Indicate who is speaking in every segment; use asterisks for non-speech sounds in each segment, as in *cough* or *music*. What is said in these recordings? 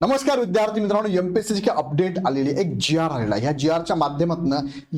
Speaker 1: नमस्कार विद्यार्थी मित्रांनो एमपीएससीची अपडेट आलेली एक जी आर आलेला आहे. या जी आरच्या माध्यमातून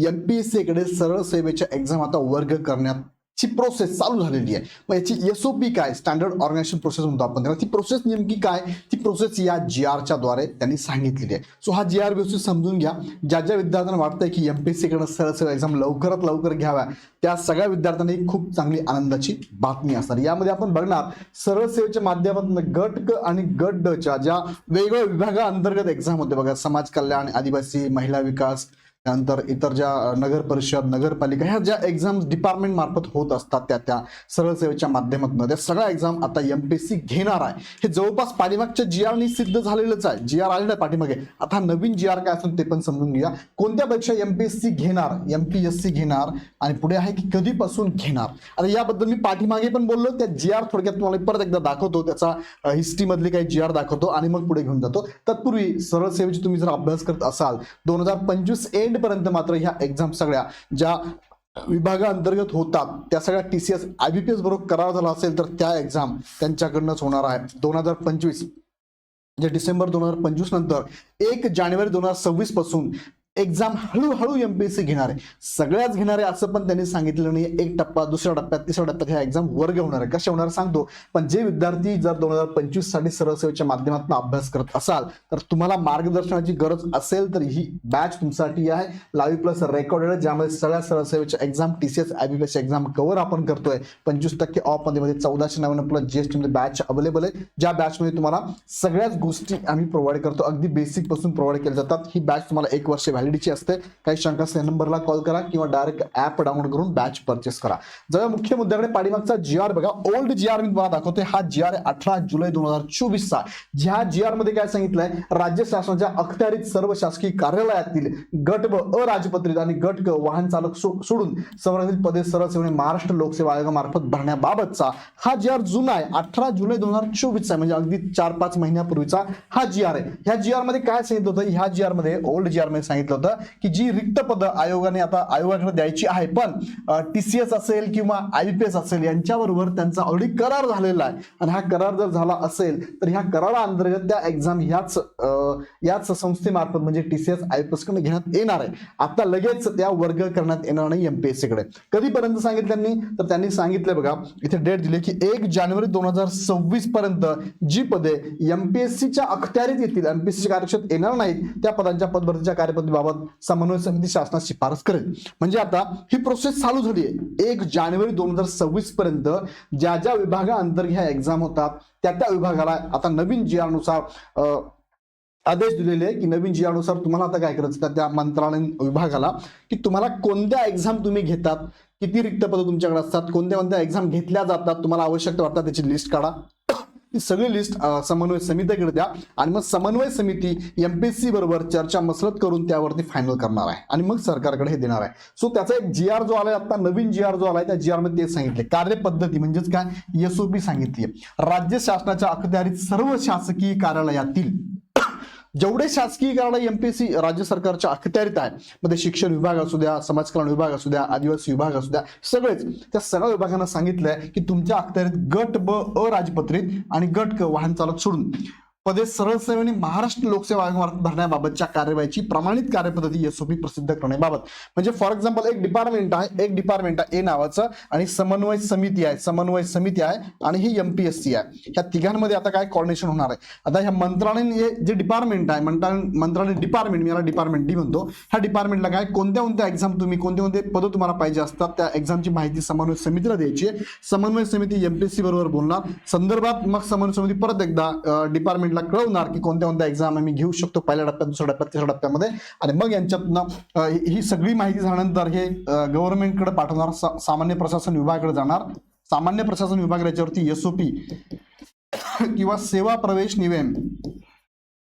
Speaker 1: एमपीएससी कडे सरळ सेवेच्या एक्झाम आता वर्ग करण्यात ची प्रोसेस चालू झालेली आहे. मग याची एसओपी काय? स्टँडर्ड ऑर्गनायझेशन प्रोसेस म्हणतो आपण त्याला. ती प्रोसेस नेमकी काय? ती प्रोसेस या जी आरच्या द्वारे त्यांनी सांगितलेली आहे. सो हा जी आर व्यवस्थित समजून घ्या. ज्या ज्या विद्यार्थ्यांना वाटतंय की एमपीएससी कडे सरळ एक्झाम लवकरात लवकर घ्याव्या त्या सगळ्या विद्यार्थ्यांनी खूप चांगली आनंदाची बातमी असणार यामध्ये आपण बघणार सरळ सेवेच्या माध्यमातून गट क आणि गट डच्या ज्या वेगवेगळ्या विभागाअंतर्गत एक्झाम होते बघा. समाज कल्याण आदिवासी महिला विकास त्यानंतर इतर ज्या नगर परिषद नगरपालिका ह्या ज्या एक्झाम डिपार्टमेंट मार्फत होत असतात त्या त्या सरळ सेवेच्या माध्यमातून. त्या सगळ्या एक्झाम आता एम पी एस सी घेणार आहे. हे जवळपास पाठीमागच्या जी आरनी सिद्ध झालेलंच आहे. जी आर आलेलं आहे पाठीमागे. आता नवीन जी आर काय असून ते पण समजून घ्या कोणत्या परीक्षा सी घेणार एम पी एस सी घेणार आणि पुढे आहे की कधीपासून घेणार? आता याबद्दल मी पाठीमागे पण बोललो. त्या जी आर थोडक्यात तुम्हाला परत एकदा दाखवतो. त्याचा हिस्ट्रीमधली काही जी आर दाखवतो आणि मग पुढे घेऊन जातो. तत्पूर्वी सरळ सेवेची तुम्ही जर अभ्यास करत असाल दोन हजार पंचवीस एंड पर्यंत मात्र ह्या एक्झाम सगळ्या ज्या विभागाअंतर्गत होतात त्या सगळ्या T C S I B P S बरोबर करार झाला असेल तर त्या एक्झाम त्यांच्याकडनंच होणार आहे. दोन हजार पंचवीस जे डिसेंबर दोन हजार पंचवीस नंतर एक जानेवारी दोन हजार सव्वीसपासून एक्झाम हळूहळू एमपीएससी घेणार आहे. सगळ्याच घेणार आहे असं पण त्यांनी सांगितलं नाही एक टप्पा दुसऱ्या टप्प्यात तिसऱ्या टप्प्यात ह्या एक्झाम वर्ग होणार आहे. कशा होणार सांगतो. पण जे विद्यार्थी जर दोन हजार पंचवीससाठी सरळ सेवेच्या माध्यमातून अभ्यास करत असाल तर तुम्हाला मार्गदर्शनाची गरज असेल तर ही बॅच तुमच्यासाठी आहे. लाईव्ह प्लस रेकॉर्डेड ज्यामध्ये सगळ्या सरळ सेवेच्या exam B S exam cover आपण करतोय. पंचवीस टक्के ऑफमध्ये चौदाशे नव्याण्णव प्लस जीएसटी मध्ये बॅच अवेलेबल आहे. ज्या बॅच मध्ये तुम्हाला सगळ्याच गोष्टी आम्ही प्रोव्हाइड करतो. अगदी बेसिकपासून प्रोव्हाइड केल्या जातात. ही बॅच तुम्हाला एक वर्ष व्हॅलिडिटी असते काही शंका असल्या नंबरला कॉल करा किंवा डायरेक्ट ऍप डाउनलोड करून बॅच परचेस करा. जर मुख्य मुद्द्याकडे पाठीमागचा जी आर बघा. ओल्ड जी आर मी तुम्हाला दाखवतोय. हा जी आर अठरा जुलै दोन हजार चोवीसचा. ज्या जी आरमध्ये काय सांगितलंय? राज्य शासनाच्या अखत्यारीत सर्व शासकीय कार्यालयातील गट व अराजपत्रित आणि गट ग वाहन चालक सो- सोडून संरक्षित पदे सरळ सेवेने महाराष्ट्र लोकसेवा आयोगामार्फत भरण्याबाबतचा हा जी आर जुना आहे. अठरा जुलै दोन हजार चोवीसचा म्हणजे अगदी चार पाच महिन्यापूर्वीचा हा जी आर आहे. ह्या जी आरमध्ये काय सांगितलं होतं? ह्या जी आरमध्ये ओल्ड जी आरमध्ये सांगितलं होतं की जी रिक्त पदं आयोगाने आता आयोगाकडे द्यायची आहे पण टी सी एस असेल किंवा आयबीपीएस असेल यांच्याबरोबर त्यांचा ऑलरेडी करार झालेला आहे. आणि हा करार जर झाला असेल तर ह्या कराराअंतर्गत त्या एक्झाम ह्याच याच संस्थेमार्फत म्हणजे T C S I P एसकडे घेण्यात येणार आहे. आता लगेच त्या वर्ग करण्यात येणार नाही एमपीएससी कडे. कधीपर्यंत सांगितलं त्यांनी? तर त्यांनी सांगितलं बघा इथे डेट दिली की एक जानेवारी दोन हजार सव्वीस पर्यंत जी पदे एमपीएससीच्या अखत्यारीत येतील एमपीएससीच्या कार्यक्षेत्रात येणार नाहीत त्या पदांच्या पदभरतीच्या याबाबत समन्वय समिती शासनात शिफारस करेल. म्हणजे आता ही प्रोसेस चालू झाली आहे एक जानेवारी दोन हजार सव्वीस पर्यंत ज्या ज्या विभागाअंतर्गत ह्या एक्झाम होतात त्या त्या विभागाला आता नवीन जी नुसार आदेश दिलेले आहे की नवीन जी नुसार तुम्हाला आता काय करायचं? त्या मंत्रालयीन विभागाला की तुम्हाला कोणत्या एक्झाम तुम्ही घेतात? किती रिक्त पदं तुमच्याकडे असतात? कोणत्या कोणत्या एक्झाम घेतल्या जातात? तुम्हाला आवश्यकता वाटतात त्याची लिस्ट काढा. ही सगळी लिस्ट समन्वय समितीकडे द्या. आणि मग समन्वय समिती एमपीएससी बरोबर चर्चा मसलत करून त्यावरती फायनल करणार आहे. आणि मग सरकारकडे हे देणार आहे. सो त्याचा एक जी आर जो आलाय आता नवीन जी आर जो आलाय त्या जी आरमध्ये तेच सांगितले. कार्यपद्धती म्हणजेच काय? एसओपी सांगितली राज्य शासनाच्या अखत्यारीत सर्व शासकीय कार्यालयातील जेवढे शासकीय कार्यालय एमपीसी राज्य सरकारच्या अखत्यारीत आहे मध्ये शिक्षण विभाग असू द्या समाज कल्याण विभाग असू द्या आदिवासी विभाग असू द्या सगळेच त्या सगळ्या विभागांना सांगितलंय की तुमच्या अखत्यारीत गट ब अराजपत्रित आणि गट क वाहन चालक सोडून. पदे सरळ सेवेने महाराष्ट्र लोकसेवा आयोग भरण्याबाबतच्या कार्यवाहीची प्रमाणित कार्यपद्धती एसओपी प्रसिद्ध करण्याबाबत. म्हणजे फॉर एक्झाम्पल एक डिपार्टमेंट आहे एक डिपार्टमेंट आहे ए नावाचं आणि समन्वय समिती आहे समन्वय समिती आहे आणि ही एमपीएससी आहे. ह्या तिघांमध्ये आता काय कॉर्डिनेशन होणार आहे? आता ह्या मंत्रालयीन हे जे डिपार्टमेंट आहे मंत्रालय मंत्रालय डिपार्टमेंट मी याला डिपार्टमेंट डी म्हणतो ह्या डिपार्टमेंटला काय कोणत्या कोणत्या एक्झाम तुम्ही कोणते कोणते पदं तुम्हाला पाहिजे असतात त्या एक्झामची माहिती समन्वय समितीला द्यायची आहे. समन्वय समिती एमपीएससी बरोबर बोलणार. संदर्भात मग समन्वय समिती परत एकदा डिपार्टमेंट डिपार्टमेंटला कळवणार की कोणत्या कोणत्या एक्झाम आम्ही घेऊ शकतो पहिल्या टप्प्यात दुसऱ्या टप्प्यात तिसऱ्या टप्प्यामध्ये. आणि मग यांच्यातनं ही सगळी माहिती झाल्यानंतर हे गव्हर्नमेंटकडे पाठवणार सा- सामान्य प्रशासन विभागाकडे जाणार. सामान्य प्रशासन विभाग याच्यावरती एसओपी किंवा सेवा प्रवेश नियम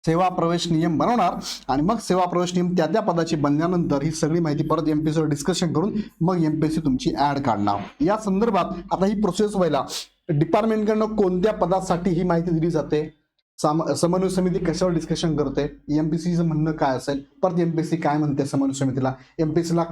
Speaker 1: सेवा प्रवेश नियम बनवणार. आणि मग सेवा प्रवेश नियम त्या त्या पदाची बनल्यानंतर ही सगळी माहिती परत एमपीएससी वर डिस्कशन करून मग एमपीएससी तुमची ऍड काढणार. या संदर्भात आता ही प्रोसेस व्हायला डिपार्टमेंटकडनं कोणत्या पदासाठी ही माहिती दिली जाते? साम समन्वय समिती कशावर डिस्कशन करते? एमपीसीचं म्हणणं काय असेल? परत एमपीसी काय म्हणते समन्वय समितीला? एमपीसीला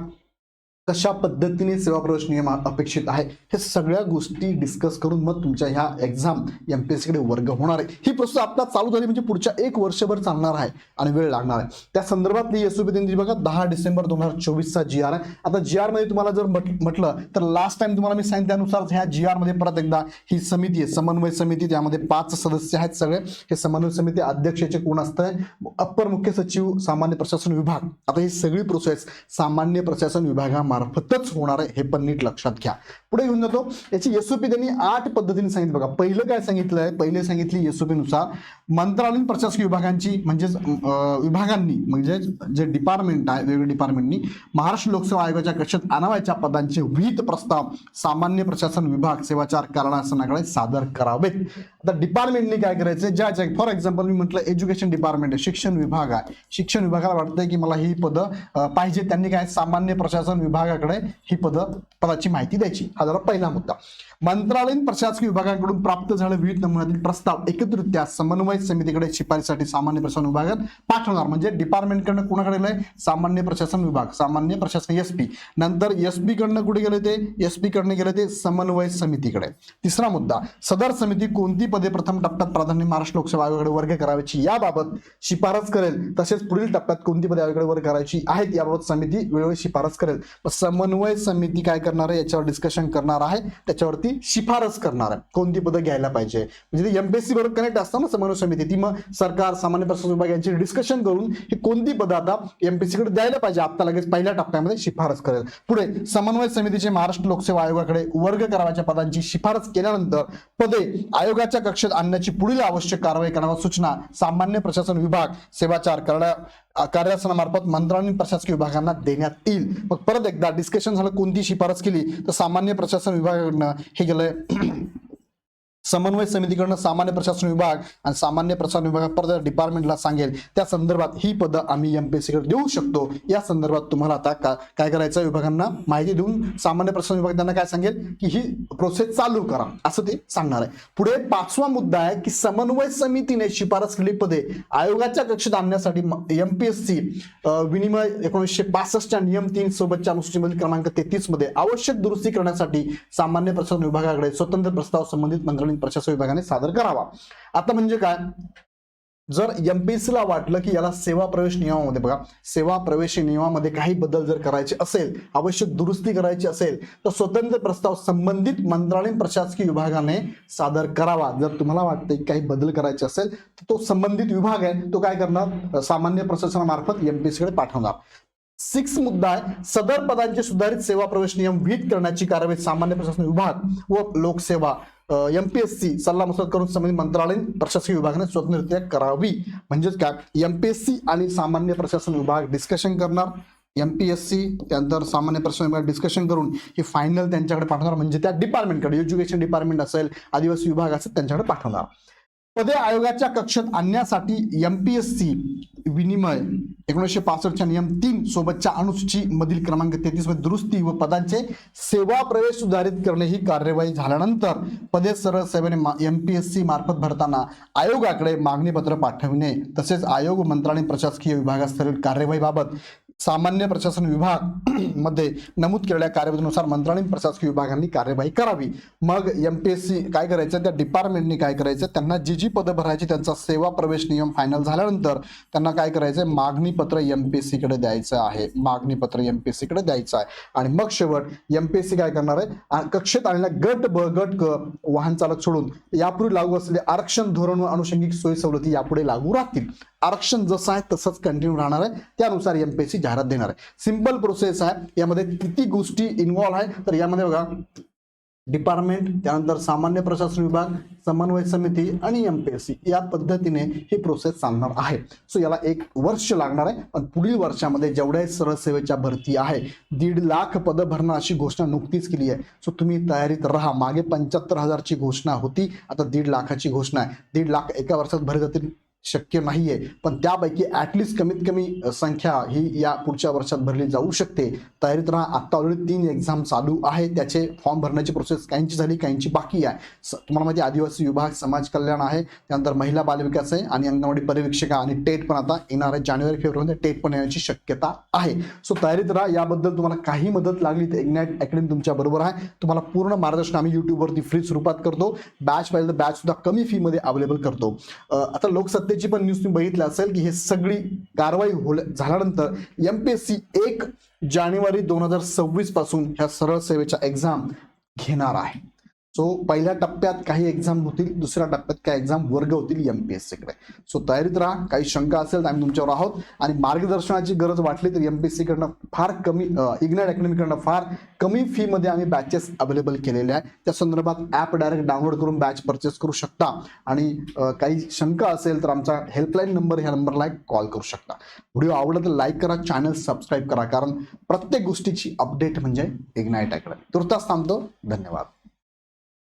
Speaker 1: कशा पद्धतीने सेवा प्रवेश नियम अपेक्षित आहे हे सगळ्या गोष्टी डिस्कस करून मग तुमच्या ह्या एक्झाम एम पी एस सीकडे वर्ग होणार आहे. ही प्रोसेस आता चालू झाली म्हणजे पुढच्या एक वर्षभर चालणार आहे आणि वेळ लागणार आहे. त्या संदर्भातली एस ओ पी बघा दहा डिसेंबर दोन हजार चोवीसचा जी आर आहे. आता जी आरमध्ये तुम्हाला जर म्हटलं तर लास्ट टाइम तुम्हाला मी सांगितलं त्यानुसार ह्या जी आरमध्ये परत एकदा ही समिती आहे समन्वय समिती त्यामध्ये पाच सदस्य आहेत सगळे. हे समन्वय समिती अध्यक्षाचे कोण असतं अप्पर मुख्य सचिव सामान्य प्रशासन विभाग. आता ही सगळी प्रोसेस सामान्य प्रशासन विभागामार्फतच होणार आहे हे पण नीट लक्षात घ्या. पुढे घेऊन जातो. याची एसओपी त्यांनी आठ पद्धतीने सांगितलं. बघा पहिलं काय सांगितलं आहे पहिले सांगितली एसओपीनुसार मंत्रालयीन प्रशासकीय विभागांची म्हणजेच विभागांनी म्हणजे जे डिपार्टमेंट आहे वेगवेगळ्या डिपार्टमेंटनी महाराष्ट्र लोकसेवा आयोगाच्या कक्षेत आणावायच्या पदांचे विहित प्रस्ताव सामान्य प्रशासन विभाग सेवाचार कारणासनाकडे सादर करावेत. आता डिपार्टमेंटनी काय करायचं ज्या ज्या फॉर एक्झाम्पल मी म्हटलं एज्युकेशन डिपार्टमेंट आहे शिक्षण विभाग आहे. शिक्षण विभागाला वाटतंय की मला ही पदं पाहिजे. त्यांनी काय सामान्य प्रशासन विभागाकडे ही पदं पदाची माहिती द्यायची. हा झाला पहिला मुद्दा. मंत्रालयीन प्रशासकीय विभागाकडून प्राप्त झालेले विविध नमुन्यातील प्रस्ताव एकत्रित्या समन्वय समितीकडे शिफारसीसाठी सामान्य प्रशासन विभागात पाठवणार. म्हणजे डिपार्टमेंटकडनं कुणाकडे गेलंय? सामान्य प्रशासन विभाग सामान्य प्रशासन एस पी नंतर एस पी कडनं कुठे गेले ते? एस पी कडनं गेले ते समन्वय समितीकडे. तिसरा मुद्दा सदर समिती कोणती पदे प्रथम टप्प्यात प्राधान्य महाराष्ट्र लोकसेवा आयोगाकडे वर्ग करायची? याबाबत शिफारस करेल. तसेच पुढील टप्प्यात कोणती पदे आयोगाकडे वर्ग करायची आहेत? याबाबत समिती वेळोवेळी शिफारस करेल. समन्वय समिती काय करणार आहे? याच्यावर डिस्कशन करणार आहे. त्याच्यावरती शिफारस करणार आहे. कोणती पदं घ्यायला पाहिजे? म्हणजे एमपीएससी बरोबर कनेक्ट असतं ना? समन्वय समिती ती मग सरकार सामान्य प्रशासन विभाग यांची डिस्कशन करून ही कोणती पदं आता एमपीसीकडे द्यायला पाहिजे आता लगेच पहिल्या टप्प्यामध्ये शिफारस करेल. पुढे समन्वय समितीचे महाराष्ट्र लोकसेवा आयोगाकडे वर्ग करावाच्या पदांची शिफारस केल्यानंतर पदे आयोगाच्या कक्षेत आणण्याची पुढील आवश्यक कारवाई करण्यावर सूचना सामान्य प्रशासन विभाग सेवाचार करण्या कार्यासनामार्फत मंत्रालयीन प्रशासकीय विभागांना देण्यात येईल. मग परत एकदा डिस्कशन झालं कोणती शिफारस केली तर सामान्य प्रशासन विभागाकडनं हे गेलंय. समन्वय समितीकडनं सामान्य प्रशासन विभाग आणि सामान्य प्रशासन विभागापर्यंत डिपार्टमेंटला सांगेल. त्या संदर्भात ही पदं आम्ही एमपीएससी कडे देऊ शकतो. या संदर्भात तुम्हाला आता का- काय करायचं विभागांना माहिती देऊन सामान्य प्रशासन विभाग त्यांना काय सांगेल? की ही प्रोसेस चालू करा. असं ते सांगणार आहे. पुढे पाचवा मुद्दा आहे की समन्वय समितीने शिफारस केलेली पदे आयोगाच्या कक्षेत आणण्यासाठी एमपीएससी विनिमय एकोणीसशे पासष्टच्या नियम तीन सोबतच्या अनुसूचीमधील क्रमांक तेहतीसमध्ये आवश्यक दुरुस्ती करण्यासाठी सामान्य प्रशासन विभागाकडे स्वतंत्र प्रस्ताव संबंधित ग्रामीण प्रशासन विभागाने सादर करावा. आता म्हणजे काय? जर एमपीएससीला वाटलं की याला सेवा प्रवेश नियमामध्ये बघा सेवा प्रवेश नियमामध्ये काही बदल जर करायचे असेल आवश्यक दुरुस्ती करायची असेल तर स्वतंत्र प्रस्ताव संबंधित मंत्रालयीन प्रशासकीय विभागाने सादर करावा. जर तुम्हाला वाटतं की काही बदल करायचे असेल तर तो संबंधित विभाग आहे तो काय करणार? सामान्य प्रशासनामार्फत एमपीएससीकडे पाठवणार. सिक्स मुद्दा आहे. सदर पदांचे सुधारित सेवा प्रवेश नियम विहित करण्याची कारवाई सामान्य प्रशासन विभाग व लोकसेवा एमपीएससी सल्ला मसलत करून संबंधित मंत्रालयीन प्रशासकीय विभागाने स्वतंत्ररित्या करावी. म्हणजेच काय? एम पी एस सी आणि सामान्य प्रशासन विभाग डिस्कशन करणार. एमपीएससी त्यानंतर सामान्य प्रशासन विभाग डिस्कशन करून ही फायनल त्यांच्याकडे पाठवणार. म्हणजे त्या डिपार्टमेंटकडे एज्युकेशन डिपार्टमेंट असेल आदिवासी विभाग असेल त्यांच्याकडे पाठवणार. पदे आयोगाच्या कक्षेत आणण्यासाठी एमपीएससी विनिमय एकोणीसशे पासष्टच्या नियम तीन सोबतच्या अनुसूची मधील क्रमांक तेहतीसमध्ये दुरुस्ती व पदांचे सेवा प्रवेश सुधारित करणे ही कार्यवाही झाल्यानंतर पदे सरळ सेवेने एमपीएससी मार्फत भरताना आयोगाकडे मागणीपत्र पाठविणे तसेच आयोग मंत्रालय प्रशासकीय विभागास्तरीय कार्यवाहीबाबत सामान्य प्रशासन विभाग *clears throat* मध्ये नमूद केलेल्या कार्यपद्धतीनुसार मंत्रालयीन प्रशासकीय विभागांनी कार्यवाही करावी. मग एम पी एस सी काय करायचं? त्या डिपार्टमेंटनी काय करायचं? त्यांना जी जी पदं भरायची त्यांचा सेवा प्रवेश नियम फायनल झाल्यानंतर त्यांना काय करायचं मागणी पत्र एसकडे द्यायचं आहे. मागणी पत्र एमपीएससी कडे द्यायचं आहे. आणि मग शेवट एम पी एस सी काय करणार आहे? कक्षेत आलेल्या गट ब गट क वाहन चालक सोडून यापूर्वी लागू असलेले आरक्षण धोरण व अनुषंगिक सोयी सवलती यापुढे लागू राहतील. आरक्षण जसं आहे तसंच कंटिन्यू राहणार आहे. त्यानुसार एम पी एस सी जाहिरात देणार आहे. सिंपल प्रोसेस आहे. यामध्ये किती गोष्टी इन्व्हॉल्व आहे. तर यामध्ये बघा डिपार्टमेंट त्यानंतर सामान्य प्रशासन विभाग समन्वय समिती आणि एम पी एस सी या पद्धतीने ही प्रोसेस चालणार आहे. सो याला एक वर्ष लागणार आहे. पण पुढील वर्षामध्ये जेवढ्या सरसेवेच्या भरती आहे दीड लाख पदं भरणं अशी घोषणा नुकतीच केली आहे. सो तुम्ही तयारीत राहा. मागे पंच्याहत्तर हजारची घोषणा होती. आता दीड लाखाची घोषणा आहे. दीड लाख एका वर्षात भरले जातील. शक्य नाहीये. पण त्यापैकी ऍटलीस्ट कमीत कमी संख्या ही या पुढच्या वर्षात भरली जाऊ शकते. तयारीत राहा आत्ता ऑलरेडी तीन एक्झाम चालू आहे त्याचे फॉर्म भरण्याची प्रोसेस काहींची झाली काहींची बाकी आहे. तुम्हाला माहिती आदिवासी विभाग समाज कल्याण आहे. त्यानंतर महिला बालविकास आहे आणि अंगणवाडी परिवीक्षिका आणि टेट पण आता येणार आहे. जानेवारी फेब्रुवारीमध्ये टेट पण येण्याची शक्यता आहे. सो तयारीत राहा. याबद्दल तुम्हाला काही मदत लागली तर इग्नाइट अकॅडमी तुमच्या बरोबर आहे. तुम्हाला पूर्ण मार्गदर्शन आम्ही यूट्यूबवरती फ्री स्वरूपात करतो. बॅच पाहिजे तर बॅच सुद्धा कमी फीमध्ये अवेलेबल करतो. आता आता लोकसत्तेची पण न्यूज तुम्ही बघितली असेल की हे सगळी कारवाई होल झाल्यानंतर एमपीएससी एक जानेवारी दोन हजार सव्वीसपासून ह्या सरळ सेवेच्या एक्झाम घेणार आहे. सो पहिल्या टप्प्यात काही एक्झाम होतील दुसऱ्या टप्प्यात काही एक्झाम वर्ग होतील एम पी एस सीकडे सो तयारीत राहा काही शंका असेल तर आम्ही तुमच्यावर आहोत. आणि मार्गदर्शनाची गरज वाटली तर एम पी एस सीकडनं फार कमी इग्नाइट अकॅडमीकडनं फार कमी फीमध्ये आम्ही बॅचेस अवेलेबल केलेले आहे. त्या संदर्भात ॲप डायरेक्ट डाउनलोड करून बॅच परचेस करू शकता. आणि काही शंका असेल तर आमचा हेल्पलाईन नंबर ह्या नंबरला कॉल करू शकता. व्हिडिओ आवडला तर लाईक करा चॅनल सबस्क्राईब करा. कारण प्रत्येक गोष्टीची अपडेट म्हणजे इग्नाइट अकॅडमी तुर्तास थांबतो. धन्यवाद.